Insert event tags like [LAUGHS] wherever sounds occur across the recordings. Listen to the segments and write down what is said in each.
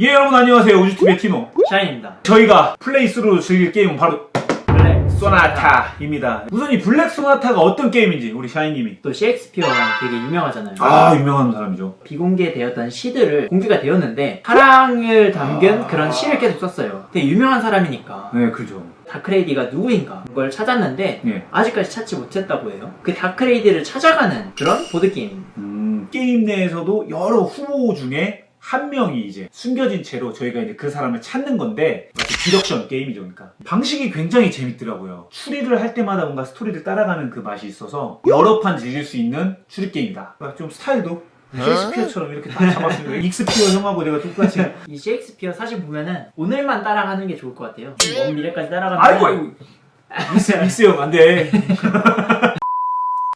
예 여러분 안녕하세요 우주TV의 티노 샤인입니다. 저희가 플레이스루로 즐길 게임은 바로 블랙 소나타입니다 우선 이 블랙 소나타가 어떤 게임인지 우리 샤이님이 또 셰익스피어가 되게 유명하잖아요. 아 유명한 사람이죠 비공개되었던 시들을 공개가 되었는데 사랑을 담긴 아. 그런 시를 계속 썼어요. 되게 유명한 사람이니까 네 그죠 다크레이디가 누구인가 그걸 찾았는데 예. 아직까지 찾지 못했다고 해요. 그 다크레이디를 찾아가는 그런 보드 게임. 음, 게임 내에서도 여러 후보 중에 한 명이 이제 숨겨진 채로 저희가 이제 그 사람을 찾는 건데 마치 디덕션 게임이죠. 그러니까 방식이 굉장히 재밌더라고요. 추리를 할 때마다 뭔가 스토리를 따라가는 그 맛이 있어서 여러 판 즐길 수 있는 추리 게임이다. 그러니까 좀 스타일도 셰익스피어처럼 이렇게 딱 잡았습니다. [LAUGHS] 익스피어 형하고 내가 똑같이. 이 셰익스피어 사실 보면은 오늘만 따라가는 게 좋을 것 같아요. 좀먼 미래까지 따라가면. 아이고 아이고. 미스 미스 형 안 돼.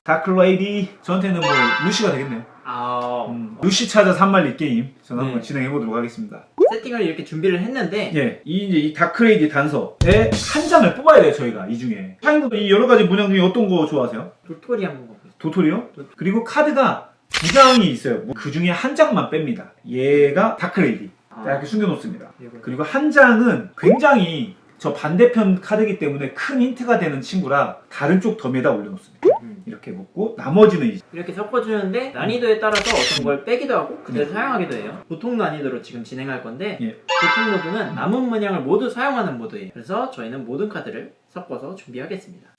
다크레이디. 저한테는 뭐 루시가 되겠네요 아 음, 루시 찾아 산말리 게임 저는 한번 네. 진행해 보도록 하겠습니다 세팅을 이렇게 준비를 했는데 예, 이 이제 이 다크레이디 단서에 한 장을 뽑아야 돼요 저희가 이 중에. 타인분도 이 여러 가지 문양 중에 어떤 거 좋아하세요? 도토리 한번 가보세요. 도토리요? 그리고 카드가 두 장이 있어요. 그 중에 한 장만 뺍니다. 얘가 다크레이디. 아. 자, 이렇게 숨겨놓습니다. 이거. 그리고 한 장은 굉장히 저 반대편 카드이기 때문에 큰 힌트가 되는 친구라 다른 쪽 더미에다 올려놓습니다. 음. 이렇게 놓고 나머지는 이제 이렇게 섞어주는데 난이도에 따라서 어떤 걸 빼기도 하고 그대로 사용하기도 해요. 보통 난이도로 지금 진행할 건데 예. 보통 모드는 남은 문양을 모두 사용하는 모드예요. 그래서 저희는 모든 카드를 섞어서 준비하겠습니다.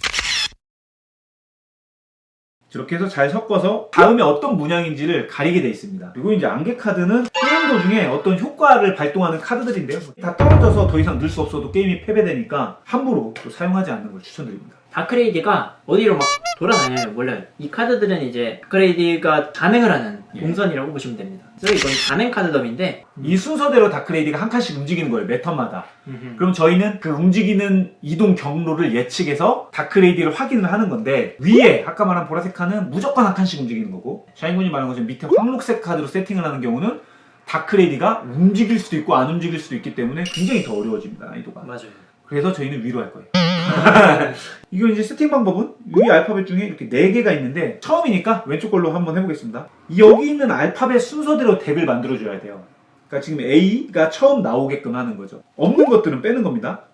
이렇게 해서 잘 섞어서 다음에 어떤 문양인지를 가리게 돼 있습니다. 그리고 이제 안개 카드는 게임 도중에 어떤 효과를 발동하는 카드들인데요. 다 떨어져서 더 이상 넣을 수 없어도 게임이 패배되니까 함부로 또 사용하지 않는 걸 추천드립니다. 다크레이디가 어디로 막 돌아다녀요. 원래 이 카드들은 이제 다크레이디가 단행을 하는 예. 동선이라고 보시면 됩니다. 그래서 이건 단행 카드덤인데 이 순서대로 다크레이디가 한 칸씩 움직이는 거예요. 매 턴마다. 그럼 저희는 그 움직이는 이동 경로를 예측해서 다크레이디를 확인을 하는 건데 위에 아까 말한 보라색 칸은 무조건 한 칸씩 움직이는 거고 샤인군이 말한 것처럼 밑에 황록색 카드로 세팅을 하는 경우는 다크레이디가 움직일 수도 있고 안 움직일 수도 있기 때문에 굉장히 더 어려워집니다. 난이도가. 맞아요. 그래서 저희는 위로 할 거예요. [LAUGHS] 이거 이제 세팅 방법은 위 알파벳 중에 이렇게 4개가 있는데 처음이니까 왼쪽 걸로 한번 해보겠습니다. 여기 있는 알파벳 순서대로 덱을 만들어줘야 돼요. 그러니까 지금 A가 처음 나오게끔 하는 거죠. 없는 것들은 빼는 겁니다.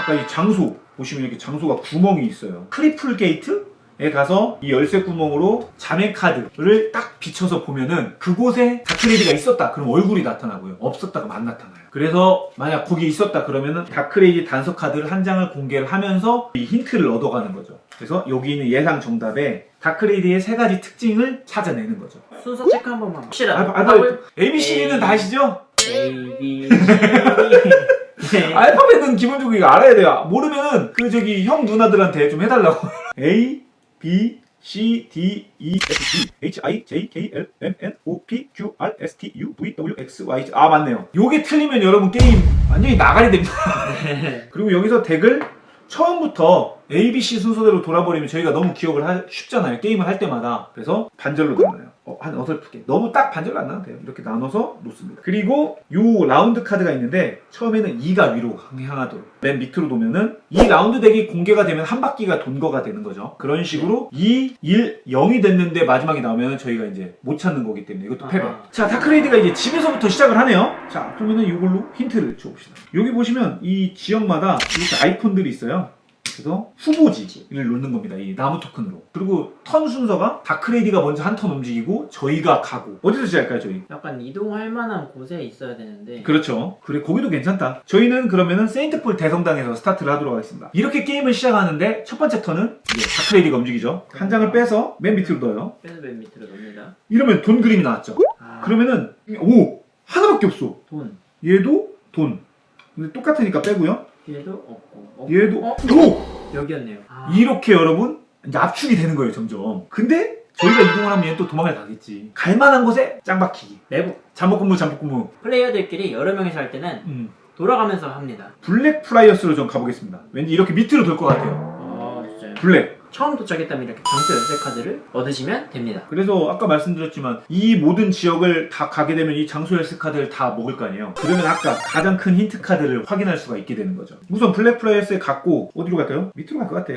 아까 이 장소 보시면 이렇게 장소가 구멍이 있어요. 크리플 게이트 에 가서 이 열쇠 구멍으로 자매 카드를 딱 비춰서 보면은 그곳에 다크레이디가 있었다. 그럼 얼굴이 나타나고요. 없었다 그럼 안 나타나요. 그래서 만약 거기 있었다 그러면은 다크레이디 단서 카드를 한 장을 공개를 하면서 이 힌트를 얻어가는 거죠. 그래서 여기 있는 예상 정답에 다크레이디의 세 가지 특징을 찾아내는 거죠. 순서 체크 한 번만. 확실하다. 알파, 알파벳 ABC는 다 아시죠? A, B, C, D. 네. 알파벳은 기본적으로 이거 알아야 돼요. 모르면은 그 저기 형 누나들한테 좀 해달라고. [LAUGHS] A, B, C, D, E, F, G, H, I, J, K, L, M, N, O, P, Q, R, S, T, U, V, W, X, Y, Z. 아 맞네요. 요게 틀리면 여러분 게임 완전히 나가리 됩니다. [LAUGHS] 그리고 여기서 덱을 처음부터 A, B, C 순서대로 돌아버리면 저희가 너무 기억을 하, 쉽잖아요. 게임을 할 때마다. 그래서 반절로 나눠요. 어, 한 어설프게. 너무 딱 반절로 안 나눠도 돼요. 이렇게 나눠서 놓습니다. 그리고 요 라운드 카드가 있는데 처음에는 2가 위로 향하도록. 맨 밑으로 놓으면은 이 라운드 덱이 공개가 되면 한 바퀴가 돈 거가 되는 거죠. 그런 식으로 2, 1, 0이 됐는데 마지막에 나오면 저희가 이제 못 찾는 거기 때문에 이것도 패배. 아하. 자, 다크레이드가 이제 집에서부터 시작을 하네요. 자, 그러면은 이걸로 힌트를 줘봅시다. 여기 보시면 이 지역마다 이렇게 아이콘들이 있어요. 그래서 후보지를 놓는 겁니다. 이 나무 토큰으로. 그리고 턴 순서가 다크레이디가 먼저 한 턴 움직이고 저희가 가고. 어디서 시작할까요, 저희? 약간 이동할 만한 곳에 있어야 되는데 그렇죠. 그래, 거기도 괜찮다. 저희는 그러면은 세인트폴 대성당에서 스타트를 하도록 하겠습니다. 이렇게 게임을 시작하는데 첫 번째 턴은 이제 다크레이디가 움직이죠. 한 장을 빼서 맨 밑으로 넣어요. 빼서 맨 밑으로 넣습니다. 이러면 돈 그림이 나왔죠. 아, 그러면은 오 하나밖에 없어. 돈 얘도 돈. 근데 똑같으니까 빼고요. 얘도 없고 어? 얘도 어? 오 여기였네요. 아, 이렇게 여러분 이제 압축이 되는 거예요 점점. 근데 저희가 이동을 하면 얘는 또 도망을 가겠지. 갈만한 곳에 짱박히기. 내부 잠복근무 잠복근무. 플레이어들끼리 여러 명이서 할 때는 음. 돌아가면서 합니다. 블랙 플라이어스로 좀 가보겠습니다. 왠지 이렇게 밑으로 돌 것 같아요. 아 진짜요? 블랙. 처음 도착했다면 이렇게 장수 열쇠 카드를 얻으시면 됩니다. 그래서 아까 말씀드렸지만 이 모든 지역을 다 가게 되면 이 장소 열쇠 카드를 다 먹을 거 아니에요. 그러면 아까 가장 큰 힌트 카드를 확인할 수가 있게 되는 거죠. 우선 블랙 플라이어스에 갔고 어디로 갈까요? 밑으로 갈 것 같아.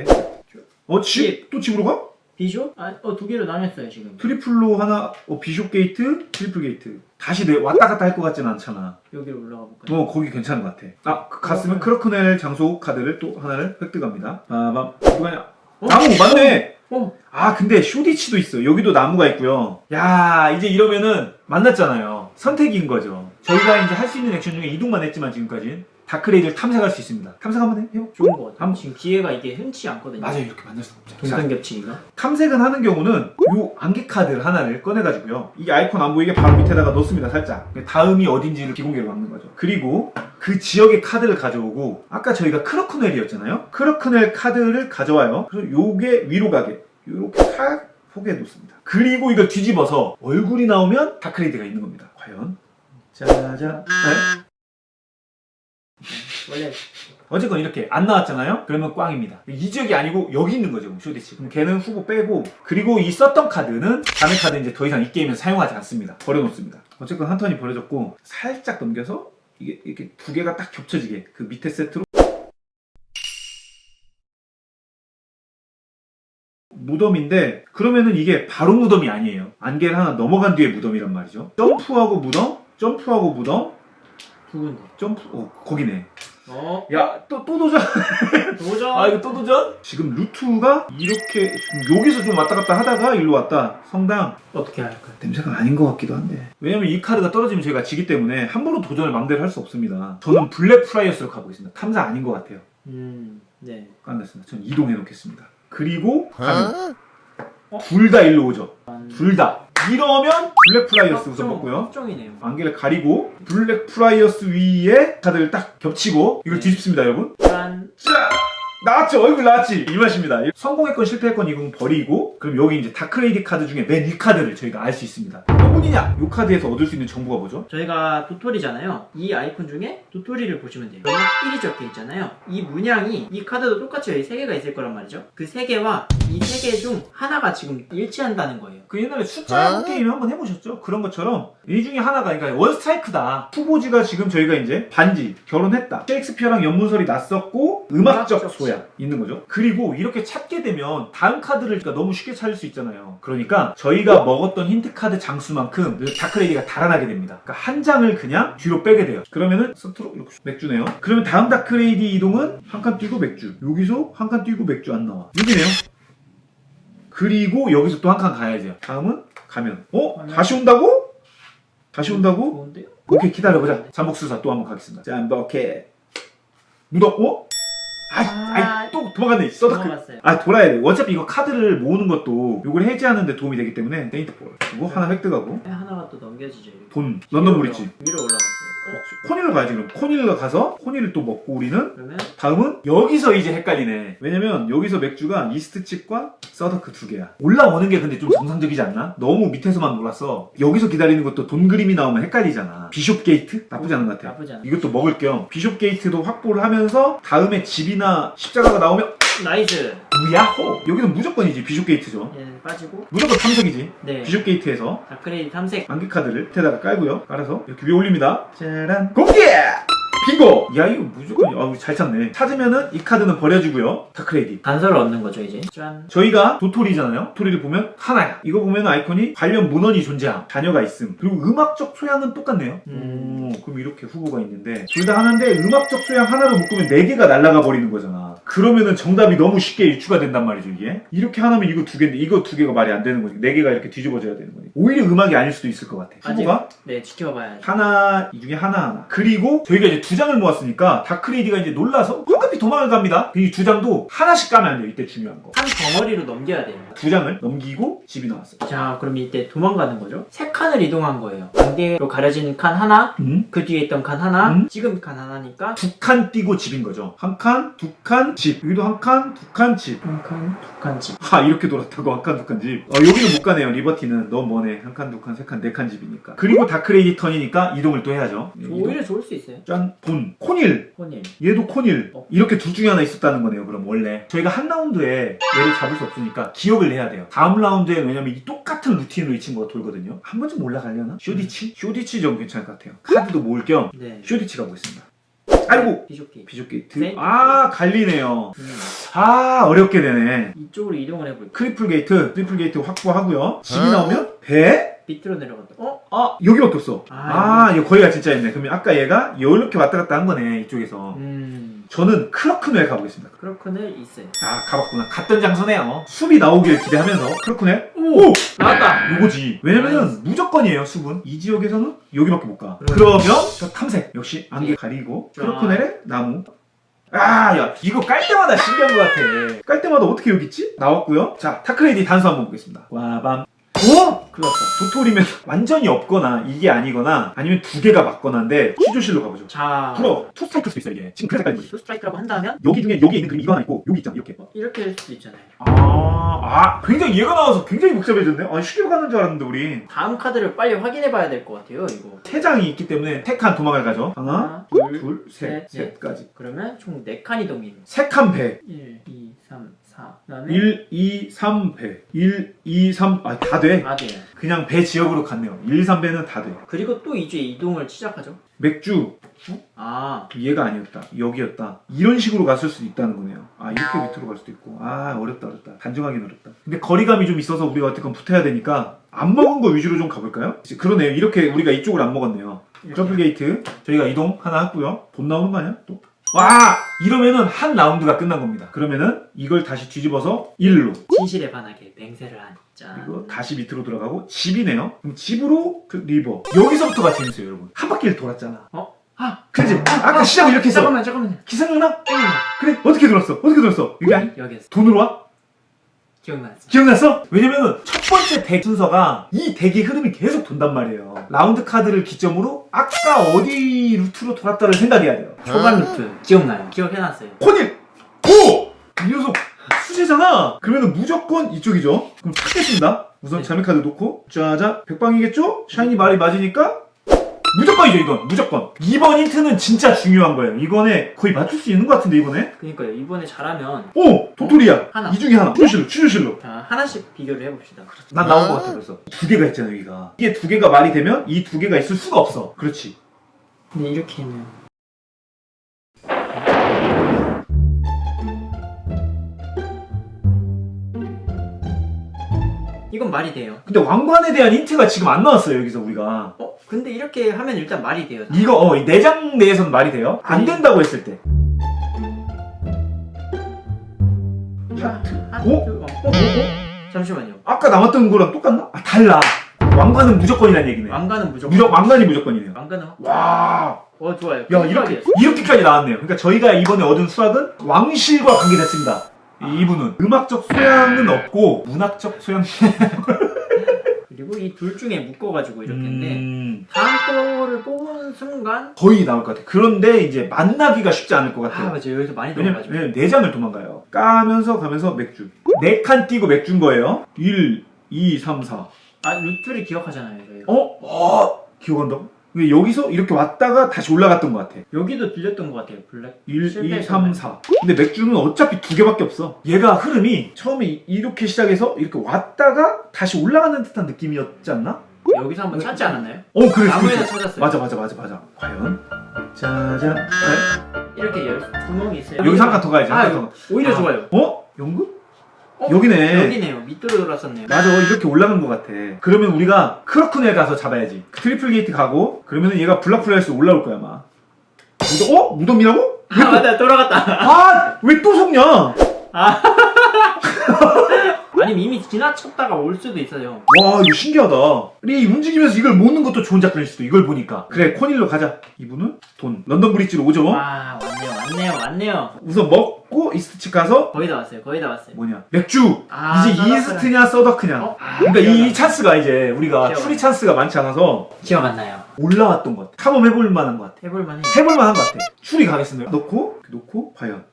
어 집? 또 집으로 가? 비숍? 아, 어, 두 개로 나눴어요, 지금. 트리플로 하나 어, 비숍 게이트 트리플 게이트 다시 내 왔다 갔다 할 것 같지는 않잖아 여기로 올라가 볼까요? 어 거기 괜찮은 것 같아 아 그- 갔으면 크로크넬 장소 카드를 또 하나를 획득합니다 빠밤 누가냐 어? 나무 맞네. 어, 아 근데 쇼디치도 있어. 여기도 나무가 있고요. 야 이제 이러면은 만났잖아요. 선택인 거죠 저희가 이제 할 수 있는 액션 중에 이동만 했지만 지금까지 다크레이드를 탐색할 수 있습니다 탐색 한번 해- 해볼까? 좋은 거 같아요. 한번- 지금 기회가 이게 흔치 않거든요. 맞아요 이렇게 만날 수가 없죠 동선 겹치기가. 탐색은 하는 경우는 요 안개 카드를 하나를 꺼내가지고요. 이 아이콘 안 보이게 바로 밑에다가 넣습니다, 살짝. 다음이 어딘지를 비공개로 막는 거죠. 그리고 그 지역의 카드를 가져오고, 아까 저희가 크로크넬이었잖아요? 크로크넬 카드를 가져와요. 그래서 요게 위로 가게. 요렇게 탁 포개 놓습니다. 그리고 이걸 뒤집어서 얼굴이 나오면 다크레이드가 있는 겁니다. 과연? 짜잔. 네? 원래 어쨌건 이렇게 안 나왔잖아요? 그러면 꽝입니다. 이 지역이 아니고 여기 있는 거죠, 그럼 쇼디치. 그럼 걔는 후보 빼고, 그리고 이 썼던 카드는 자네 카드 이제 더 이상 이 게임에서 사용하지 않습니다. 버려놓습니다. 어쨌건 한 턴이 버려졌고, 살짝 넘겨서, 이게 이렇게 두 개가 딱 겹쳐지게, 그 밑에 세트로. 무덤인데, 그러면은 이게 바로 무덤이 아니에요. 안개를 하나 넘어간 뒤에 무덤이란 말이죠. 점프하고 무덤, 점프하고 무덤, 두 군데. 점프, 어, 거기네. 어, 야, 또, 또 도전! 도전! 아 이거 또 도전? 지금 루트가 이렇게 지금 여기서 좀 왔다 갔다 하다가 일로 왔다 성당 어떻게 할까요? 냄새가 아닌 것 같기도 한데 왜냐면 이 카드가 떨어지면 저희가 지기 때문에 함부로 도전을 맘대로 할 수 없습니다 저는 블랙 프라이어스로 가보겠습니다 탐사 아닌 것 같아요 음, 네. 깐났습니다 저는 이동해 놓겠습니다 그리고 가면 둘다 일로 오죠 둘 다 이러면 블랙 프라이어스 우선 먹고요 확정이네요. 안개를 가리고 블랙 프라이어스 위에 카드를 딱 겹치고 이걸 네. 뒤집습니다 여러분 짠. 자 나왔죠 얼굴 나왔지 이 맛입니다 성공했건 실패했건 이건 버리고 그럼 여기 이제 다크레이디 카드 중에 맨위 카드를 저희가 알 수 있습니다 어떤 분이냐 이 카드에서 얻을 수 있는 정보가 뭐죠? 저희가 도토리잖아요. 이 아이콘 중에 도토리를 보시면 돼요. 문양 1이 적혀 있잖아요. 이 문양이 이 카드도 똑같이 여기 세 개가 있을 거란 말이죠. 그세 개와 이세개중 하나가 지금 일치한다는 거예요. 그 옛날에 숫자 게임 한번 해보셨죠? 그런 것처럼 이 중에 하나가 그러니까 원 스트라이크다 후보지가 지금 저희가 이제 반지 결혼했다 셰익스피어랑 연문설이 났었고 음악적 음악 적 소양 있는 거죠 그리고 이렇게 찾게 되면 다음 카드를 그러니까 너무 쉽게 찾을 수 있잖아요 그러니까 저희가 먹었던 힌트 카드 장수만큼 다크레이디가 달아나게 됩니다 그러니까 한 장을 그냥 뒤로 빼게 돼요 그러면은 스트로 이렇게 맥주네요 그러면 다음 다크레이디 이동은 한 칸 뛰고 맥주 여기서 한 칸 뛰고 맥주 안 나와 여기네요 그리고 여기서 또 한 칸 가야죠. 다음은 가면. 어? 다시 온다고? 다시 온다고? 좋은데요? 오케이 기다려보자. 잠복수사 또 한 번 가겠습니다. 잠복해. 무덤? 어? 아이, 아이 또 도망갔네. 써다크. 넘어갔어요. 아 돌아야 돼. 어차피 이거 카드를 모으는 것도 이걸 해제하는 데 도움이 되기 때문에 세인트볼. 그리고 하나 획득하고 하나가 또 넘겨지죠. 이렇게. 돈 런던 브릿지. 위로 올라갔어요. 코닐로 가야지 그럼. 코닐로 가서 코닐을 또 먹고 우리는 그러면 다음은 여기서 이제 헷갈리네. 왜냐면 여기서 맥주가 이스트 칩과 서더크 두 개야. 올라오는 게 근데 좀 정상적이지 않나? 너무 밑에서만 놀았어. 여기서 기다리는 것도 돈 그림이 나오면 헷갈리잖아. 비숍 게이트? 나쁘지 않은 것 같아. 나쁘지 않아. 이것도 먹을 겸 비숍 게이트도 확보를 하면서 다음에 집이나 십자가가 나오면 나이스. 무야호! 여기서 무조건이지 비숍 게이트죠. 얘는 빠지고. 무조건 탐색이지. 네. 비숍 게이트에서 다크레이드 탐색. 안개 카드를 밑에다가 깔고요. 깔아서 이렇게 위에 올립니다. 짜란. 공개! 빙고! 야, 이거 무조건, 아, 우리 잘 찾네. 찾으면은 이 카드는 버려주고요. 다크레이디. 단서를 얻는 거죠, 이제. 짠. 저희가 도토리잖아요. 도토리를 보면 하나야. 이거 보면 아이콘이 관련 문헌이 존재함. 자녀가 있음. 그리고 음악적 소양은 똑같네요. 음. 오, 그럼 이렇게 후보가 있는데 둘 다 하나인데 음악적 소양 하나로 묶으면 네 개가 날아가 버리는 거잖아. 그러면은 정답이 너무 쉽게 유추가 된단 말이죠, 이게. 이렇게 하나면 이거 두 개인데 이거 두 개가 말이 안 되는 거지. 네 개가 이렇게 뒤집어져야 되는 거지. 오히려 음악이 아닐 수도 있을 것 같아. 아직- 후보가 네, 지켜봐야죠. 하나 이 중에 하나 하나 그리고 저희가 이제 두 장을 모았으니까 다크레이디가 이제 놀라서 황급히 도망을 갑니다 이 두 장도 하나씩 까면 안 돼요 이때 중요한 한 덩어리로 넘겨야 돼요. 거두 장을 넘기고 집이 나왔어요 자, 그럼 이때 도망가는 거죠? 세 칸을 이동한 거예요. 안개로 가려지는 칸 하나, 음? 그 뒤에 있던 칸 하나, 음? 지금 칸 하나니까 두칸 띄고 집인 거죠 한 칸, 두 칸, 집 여기도 한 칸, 두 칸, 집 한 칸, 두 칸 집. 하 이렇게 돌았다고 한 칸, 두 칸 집. 어, 여기는 못 가네요. 리버티는 너무 머네. 한 칸, 두 칸, 세 칸, 네 칸 집이니까. 그리고 다크레이디 턴이니까 이동을 또 해야죠. 이동. 오히려 좋을 수 있어요. 짠, 본, 코닐. 혼일. 얘도 코닐. 어. 이렇게 둘 중에 하나 있었다는 거네요. 그럼 원래 저희가 한 라운드에 얘를 잡을 수 없으니까 기억을 해야 돼요. 다음 라운드에 왜냐면 이 똑같은 루틴으로 이 친구가 돌거든요. 한 번쯤 올라가려나? 쇼디치? 쇼디치 좀 괜찮을 것 같아요. 카드도 모을 겸 네. 쇼디치 가보겠습니다. 아이고 비숍 게이트. 비숍 게이트 네. 아 갈리네요 음. 아 어렵게 되네 이쪽으로 이동을 해볼게요. 크리플 게이트 트리플 게이트 확보하고요 집이 나오면 배 밑으로 내려갔다. 어? 아 여기밖에 없어 아, 아 이거 거기가 진짜 있네 그러면 아까 얘가 이렇게 왔다 갔다 한 거네 이쪽에서 음. 저는 크로크넬 가보겠습니다 크로큰을 있어요. 아 가봤구나 갔던 장소네요 수비 나오길 기대하면서 크로크넬 오! 오! 나왔다! 요거지 왜냐면은. 무조건이에요 수분 이 지역에서는 여기밖에 못 가 그러네. 그러면 저 탐색 역시 안개 가리고 자. 크로크넬의 나무 아 야 이거 깔 때마다 신기한 것 같아 깔 때마다 어떻게 여기 있지? 나왔고요 자 타크레이디 단수 한번 보겠습니다 와밤 오! 큰일 났다 도토리면 [LAUGHS] 완전히 없거나 이게 아니거나 아니면 두 개가 맞거나인데 취조실로 가보죠 자. 풀어 투 스트라이크일 수도 있어 이게 지금 그래서 헷갈린 거지 투 스트라이크라고 한다면 여기 중에 여기 있는 그림이 이거 하나 있고 여기 있잖아 이렇게 어, 이렇게 될 수도 있잖아요. 아, 아 굉장히 얘가 나와서 굉장히 복잡해졌네 아 쉽게 가는 줄 알았는데 우리 다음 카드를 빨리 확인해 봐야 될 것 같아요, 이거. 세 장이 있기 때문에 세칸 도망을 가죠 하나 둘, 둘, 셋, 넷. 셋까지. 그러면 총 4칸 이동입니다. 세 칸 배. 1, 2, 3, 4. 그 다음에 1, 2, 3 배. 1, 2, 3, 아, 다 돼. 아, 네. 그냥 배 지역으로 갔네요. 1, 3 배는 다 돼. 그리고 또 이제 이동을 시작하죠. 맥주, 아, 얘가 아니었다. 여기였다. 이런 식으로 갔을 수도 있다는 거네요. 아, 이렇게 밑으로 갈 수도 있고. 아, 어렵다, 어렵다. 단정하긴 어렵다. 근데 거리감이 좀 있어서 우리가 어쨌건 붙어야 되니까 안 먹은 거 위주로 좀 가볼까요? 이제 그러네요. 이렇게 우리가 이쪽을 안 먹었네요. 트러플 게이트. 저희가 이동 하나 했고요. 돈 나오는 거 아니야? 또? 와! 이러면은 한 라운드가 끝난 겁니다. 그러면은 이걸 다시 뒤집어서 1로. 진실에 반하게 맹세를 한. 짠. 그리고 다시 밑으로 들어가고 집이네요. 그럼 집으로 그 리버. 여기서부터가 재밌어요, 여러분. 한 바퀴를 돌았잖아. 어? 아, 그지? 아까 시작을 이렇게 했어. 잠깐만, 잠깐만요. 기상나? 땡이네. 그래? 어떻게 돌았어? 어떻게 돌았어? 여기 아니? 여기였어. 돈으로 와? 기억났어. 기억났어? 왜냐면은 첫 번째 덱 순서가 이 덱의 흐름이 계속 돈단 말이에요. 라운드 카드를 기점으로 아까 어디 루트로 돌았다를 생각해야 돼요. 초반 루트. 기억나요. 기억해놨어요. 코닐! 오! 이 녀석 수제잖아. 그러면은 무조건 이쪽이죠. 그럼 찾겠습니다. 우선 네. 자매 카드 놓고 짜자 백방이겠죠? 샤이니 말이 맞으니까 무조건이죠 이건 무조건. 이번 힌트는 진짜 중요한 거예요. 이번에 거의 맞출 수 있는 것 같은데 이번에. 그니까요. 이번에 잘하면. 오 도토리야. 하나. 이 중에 하나. 추주실로 추주실로. 자, 하나씩 비교를 해봅시다. 난 나온 것 같아 벌써. 두 개가 있잖아 여기가. 이게 두 개가 말이 되면 이 두 개가 있을 수가 없어. 그렇지. 근데 이렇게 하면. 이건 말이 돼요. 근데 왕관에 대한 힌트가 지금 안 나왔어요 여기서 우리가. 어? 근데 이렇게 하면 일단 말이 돼요. 이거 어 내장 내에서는 말이 돼요? 안 된다고 했을 때. 하트. 아, 오? 어? 어? 잠시만요. 아까 남았던 거랑 똑같나? 아 달라. 왕관은 무조건이란 얘기네. 왕관은 무조건. 무조 왕관이 무조건이네요. 왕관은 확. 와. 어 좋아요. 야 이렇게 이렇게까지 나왔네요. 그러니까 저희가 이번에 얻은 수학은 왕실과 관계됐습니다. 이분은 음악적 소양은 없고 문학적 소양. [LAUGHS] 그리고 이 둘 중에 묶어가지고 이렇게인데 음, 다음 거를 뽑은 순간 거의 나올 것 같아. 그런데 이제 만나기가 쉽지 않을 것 아 같아요. 맞아요 여기서 많이 왜냐면, 들어가지고 왜냐면 내장을 도망가요. 까면서 가면서 맥주. 네 칸 띄고 맥주인 거예요. 1, 2, 3, 4. 아 루트를 기억하잖아요 저희가 어? 어? 기억한다고? 왜 여기서 이렇게 왔다가 다시 올라갔던 것 같아. 여기도 들렸던 것 같아요 블랙 1, 2, 실패했잖아요. 3, 4. 근데 맥주는 어차피 두 개밖에 없어. 얘가 흐름이 처음에 이- 이렇게 시작해서 이렇게 왔다가 다시 올라가는 듯한 느낌이었지 않나? 여기서 한번 찾지 않았나요? 어, 그래, 나무에서 그래. 찾았어요 맞아, 맞아, 맞아, 맞아. 과연? 짜잔. 이렇게 열 구멍이 있어요 여기서 한칸더 가야지. 아 한칸 여- 오히려 아. 좋아요 더. 어? 연극? 어? 여기네. 여기네요 밑으로 돌았었네요 맞아, 이렇게 올라간 것 같아. 그러면 우리가 크로크넬 가서 잡아야지. 트리플 게이트 가고, 그러면 얘가 블락플라이에서 올라올 거야, 아마. 무덤, 어? 무덤이라고? [LAUGHS] 아 맞다 돌아갔다 아! 왜 또 속냐? [LAUGHS] 아니면 이미 지나쳤다가 올 수도 있어요 와 이거 신기하다 이 움직이면서 이걸 모는 것도 좋은 작전일 수도 이걸 보니까 그래 코닐로 가자 이분은 돈 런던 브릿지로 오죠 아 왔네요 왔네요 왔네요 우선 먹 고 이스트치 가서 거의 다 왔어요 거의 다 왔어요 뭐냐 맥주 아, 이제 서더크냐. 이스트냐 서더크냐 어? 아, 그러니까 이, 기억나. 이 찬스가 이제 우리가 기억나. 추리 찬스가 많지 않아서 기억 안 나요 올라왔던 것 같아 탐험 해볼 만한 것 같아 해볼만해 해볼 만한 것 같아 추리 가겠습니다 넣고 넣고 과연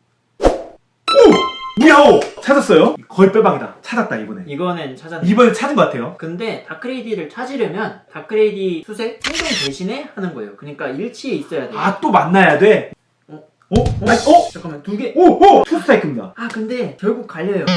오! 미야오! 찾았어요 거의 빼박이다 찾았다 이번에 이거는 찾았네 이번에 찾은 것 같아요 근데 다크레이디를 찾으려면 다크레이디 수색 행동 대신에 하는 거예요. 그러니까 일치에 있어야 돼요. 아 또 만나야 돼? 아니, 어? 잠깐만 두 개. 오! 오! 투스타이크입니다 아 근데 결국 갈려요. [LAUGHS]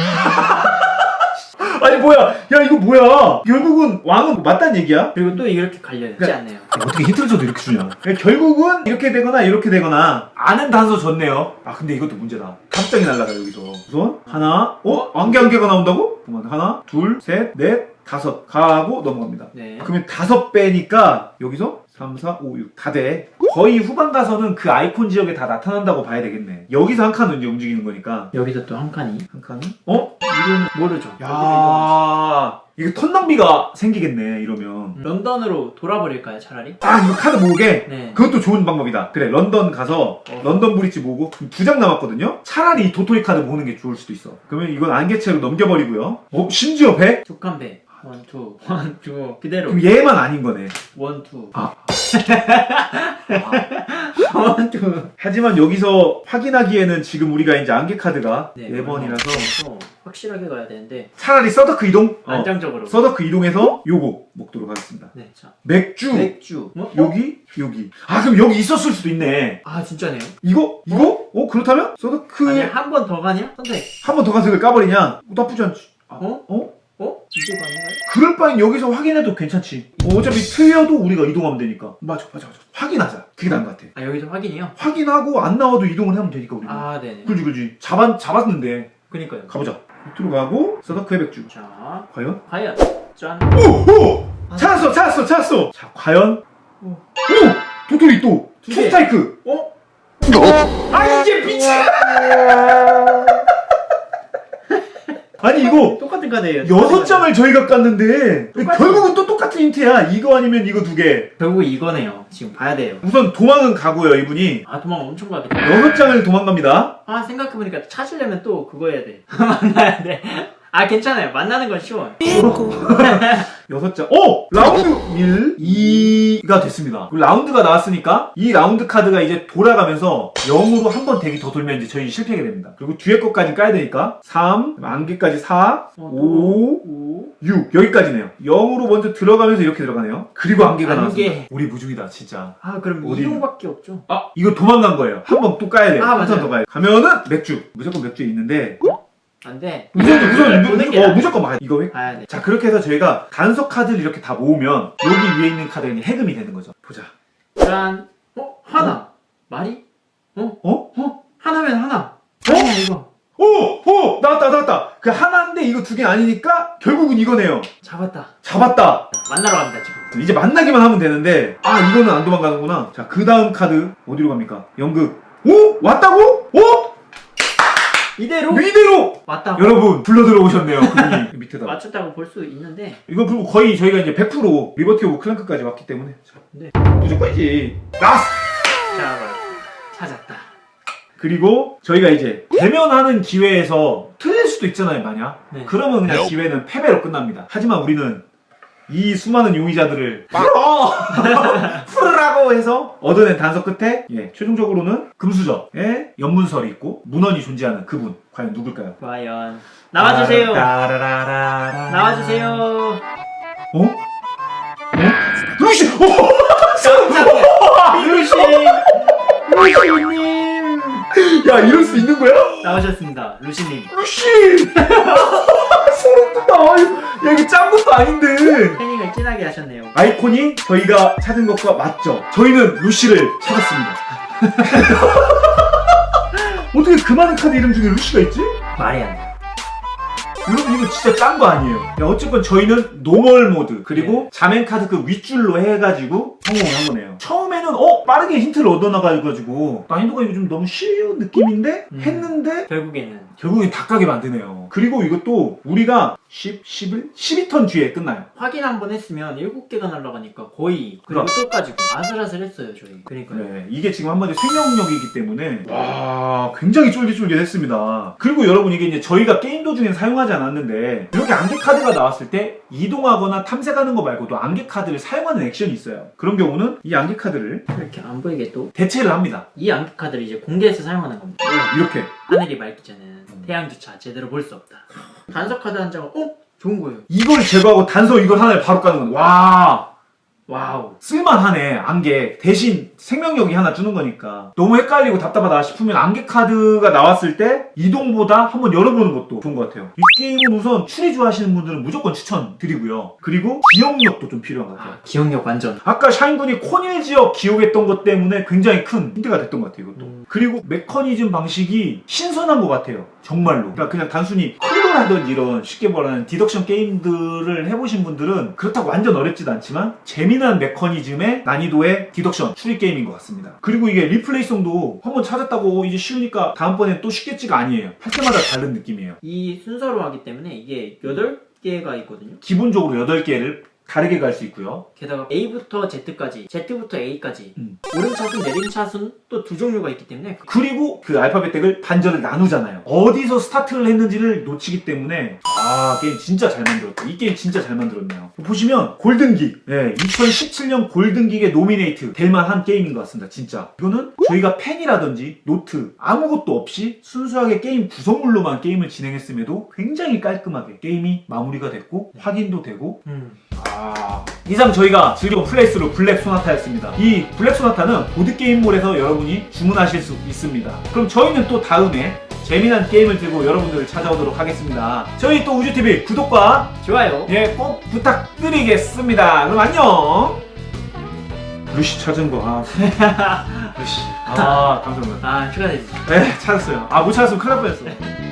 아니 뭐야? 야 이거 뭐야? 결국은 왕은 맞단 얘기야? 그리고 또 이렇게 갈려요. 그렇지 않네요. 야, 어떻게 힌트를 줘도 이렇게 주냐? 그러니까 결국은 이렇게 되거나 이렇게 되거나 아는 단서 줬네요. 아 근데 이것도 문제다. 장이 날라가 여기서. 우선 하나, 어? 안개 한 개가 나온다고? 잠깐만 하나, 둘, 셋, 넷, 다섯 가고 넘어갑니다. 네. 그러면 다섯 배니까 여기서 3, 4, 5, 6 다 돼. 거의 후반 가서는 그 아이콘 지역에 다 나타난다고 봐야 되겠네. 여기서 한 칸은 이제 움직이는 거니까 여기서 또 한 칸이. 한 칸은 어? 이거는 모르죠. 야 이거 턴 낭비가 생기겠네 이러면. 런던으로 돌아버릴까요, 차라리? 아 이거 카드 모으게 네. 그것도 좋은 방법이다. 그래 런던 가서 어. 런던 브릿지 모으고 두 장 남았거든요. 차라리 이 도토리 카드 모으는 게 좋을 수도 있어. 그러면 이건 안개체로 넘겨버리고요. 어 심지어 배? 두칸 배. 원, 투, 원, 투. 그대로. 그럼 얘만 아닌 거네. 원, 투. 아. 원, 투. 하지만 여기서 확인하기에는 지금 우리가 이제 안개 카드가 네, 네, 번이라서 그래서 확실하게 가야 되는데 차라리 서더크 이동. 어, 안정적으로. 서더크 이동해서 요거 먹도록 하겠습니다. 네, 자. 맥주 맥주. 뭐? 어? 여기 여기. 아 그럼 여기 있었을 수도 있네. 아, 진짜네요. 이거 이거? 어 그렇다면 서더크 아니, 한 번 더 가냐? 선택. 한 번 더 가서 이걸 까버리냐? 어, 나쁘지 않지. 아, 어? 어? 어? 이거 아닌가요? 그럴 바엔 여기서 확인해도 괜찮지. 어, 어차피 틀려도 우리가 이동하면 되니까. 맞아, 맞아, 맞아. 확인하자. 그게 나은 것 같아. 아, 여기서 확인이요? 확인하고 안 나와도 이동을 하면 되니까 우리가. 아, 네네. 그지, 그지. 잡았, 잡았는데. 그니까요. 가보자. 밑으로 가고, 서더크의 맥주. 자, 과연? 과연. 짠. 오! 오! 찾았어, 찾았어, 찾았어! 자, 과연? 오. 오! 도토리 또! 두 개. 투스타이크! 어? 아, 이게 미친! 아니, 이거, 똑같은 카드예요. 여섯 장을 저희가 깠는데. 결국은 또 똑같은 힌트야. 이거 아니면 이거 두 개. 결국 이거네요. 지금 봐야 돼요. 우선 도망은 가고요, 이분이. 아, 도망 엄청 가겠다. 여섯 장을 도망갑니다. 아, 생각해보니까 찾으려면 또 그거 해야 돼. [LAUGHS] 만나야 돼. 아, 괜찮아요. 만나는 건 쉬워. 여섯 장. 오! 라운드 1, 2가 됐습니다. 그리고 라운드가 나왔으니까 이 라운드 카드가 이제 돌아가면서 0으로 한 번 대기 더 돌면 이제 저희 실패하게 됩니다. 그리고 뒤에 것까지 까야 되니까 3, 안개까지 4, 어, 5, 오. 6 여기까지네요. 0으로 먼저 들어가면서 이렇게 들어가네요. 그리고 안개가 안개. 나왔습니다. 우리 무중이다 진짜. 아, 그럼 어디? 이동밖에 없죠. 아 이거 도망간 거예요. 한 번 또 까야 돼요. 아, 한번 맞아요. 더 가야 돼. 가면은 맥주. 무조건 맥주에 있는데 안 돼. 우선 보는 게 어, 나아. 무조건 돼. 이거 왜? 봐야 돼. 자 그렇게 해서 저희가 단서 카드를 이렇게 다 모으면 여기 위에 있는 카드가 이제 해금이 되는 거죠. 보자. 짠. 어? 하나. 말이? 어? 어? 어? 하나면 하나. 아니야, 이거. 오! 오! 나왔다 나왔다. 그 하나인데 이거 두 개 아니니까 결국은 이거네요. 잡았다. 잡았다. 자, 만나러 갑니다, 지금. 이제 만나기만 하면 되는데 아 이거는 안 도망가는구나. 자 그 다음 카드 어디로 갑니까? 연극. 오! 왔다고? 오! 이대로 이대로! 맞다고. 여러분 불러 들어오셨네요. 그분이 [LAUGHS] 밑에다. 맞췄다고 볼 수 있는데. 이거 그리고 거의 저희가 이제 100% 리버티 오브 클랭크까지 왔기 때문에 자, 네. 무조건이지. 나왔어! 자, 찾았다. 그리고 저희가 이제 대면하는 기회에서 틀릴 수도 있잖아요, 만약. 네. 그러면 그냥 기회는 패배로 끝납니다. 하지만 우리는 이 수많은 용의자들을 풀어! [LAUGHS] 풀으라고 해서 얻어낸 단서 끝에 예, 최종적으로는 금수저에 연문설이 있고 문헌이 존재하는 그분 과연 누굴까요? 과연. 나와주세요. 따라라라라. 나와주세요. 어? 어? 루시! 어! 깜짝이야. [LAUGHS] 루시. 루시님. 야 이럴 수 있는 거야? 나오셨습니다. 루시님. 루시! [LAUGHS] 소름 돋아. 야 이거 짠 것도 아닌데. 패닝을 진하게 하셨네요. 아이콘이 저희가 찾은 것과 맞죠? 저희는 루시를 찾았습니다. [LAUGHS] 어떻게 그 많은 카드 이름 중에 루시가 있지? 말이 안 돼. 여러분 이거 진짜 짠 거 아니에요? 야, 어쨌건 저희는 노멀 모드 그리고 자멘 카드 그 윗줄로 해가지고 성공을 한 거네요. 처음에는 어 빠르게 힌트를 얻어나가지고 난이도가 이거 좀 너무 쉬운 느낌인데 음. 했는데 결국에는 결국엔 다 까게 만드네요. 그리고 이것도 우리가 10, 11, 12턴 뒤에 끝나요. 확인 한 번 했으면 7개가 날라가니까 거의 그리고 또 까지고 아슬아슬했어요 저희 그러니까요 네, 이게 지금 한마디 생명력이기 때문에 와 굉장히 쫄깃쫄깃했습니다. 그리고 여러분 이게 이제 저희가 게임 도중엔 사용하지 않았는데 이렇게 안개 카드가 나왔을 때 이동하거나 탐색하는 거 말고도 안개 카드를 사용하는 액션이 있어요. 그런 경우는 이 안개 카드를 이렇게 안 보이게 또이 대체를 합니다. 안개 카드를 이제 공개해서 사용하는 겁니다 이렇게 하늘이 맑기 전에는 태양조차 제대로 볼 수 없다 단서 카드 한 장을 어? 좋은 거예요 이걸 제거하고 단서 이걸 하나를 바로 까는 건 와. 와우. 쓸만하네 안개 대신 생명력이 하나 주는 거니까 너무 헷갈리고 답답하다 싶으면 안개 카드가 나왔을 때 이동보다 한번 열어보는 것도 좋은 것 같아요. 이 게임은 우선 추리 좋아하시는 분들은 무조건 추천드리고요. 그리고 기억력도 좀 필요한 것 같아요. 아, 기억력 완전. 아까 샤인군이 코닐 지역 기억했던 것 때문에 굉장히 큰 힌트가 됐던 것 같아요 이것도. 음. 그리고 메커니즘 방식이 신선한 것 같아요 정말로. 그러니까 그냥 단순히 클로라든지 이런 쉽게 말하는 디덕션 게임들을 해보신 분들은 그렇다고 완전 어렵지도 않지만 재미난 메커니즘의 난이도의 디덕션 추리 게임 인 것 같습니다. 그리고 이게 리플레이성도 한번 찾았다고 이제 쉬우니까 다음번에 또 쉽겠지가 아니에요. 할 때마다 다른 느낌이에요. 이 순서로 하기 때문에 이게 8개가 있거든요. 기본적으로 8개를 다르게 갈 수 있고요 게다가 A부터 Z까지, Z부터 A까지. 음. 오른차순, 내림차순 또 두 종류가 있기 때문에 그리고 그 알파벳 덱을 반절을 나누잖아요. 어디서 스타트를 했는지를 놓치기 때문에 아 게임 진짜 잘 만들었다. 이 게임 진짜 잘 만들었네요. 보시면 골든기, 네, 2017년 골든기에 노미네이트 될 만한 게임인 것 같습니다. 진짜 이거는 저희가 펜이라든지 노트 아무것도 없이 순수하게 게임 구성물로만 게임을 진행했음에도 굉장히 깔끔하게 게임이 마무리가 됐고 확인도 되고 음. 아, 이상 저희가 즐겨본 플레이스루 블랙 소나타였습니다. 이 블랙 소나타는 보드게임몰에서 여러분이 주문하실 수 있습니다. 그럼 저희는 또 다음에 재미난 게임을 들고 여러분들을 찾아오도록 하겠습니다. 저희 또 우주TV 구독과 좋아요. 예, 꼭 부탁드리겠습니다. 그럼 안녕! 루시 찾은 거, 아. [LAUGHS] 루시. 아, 감사합니다. 아, 추가되지. 네, 찾았어요. 아, 못 찾았으면 큰일 날 뻔했어.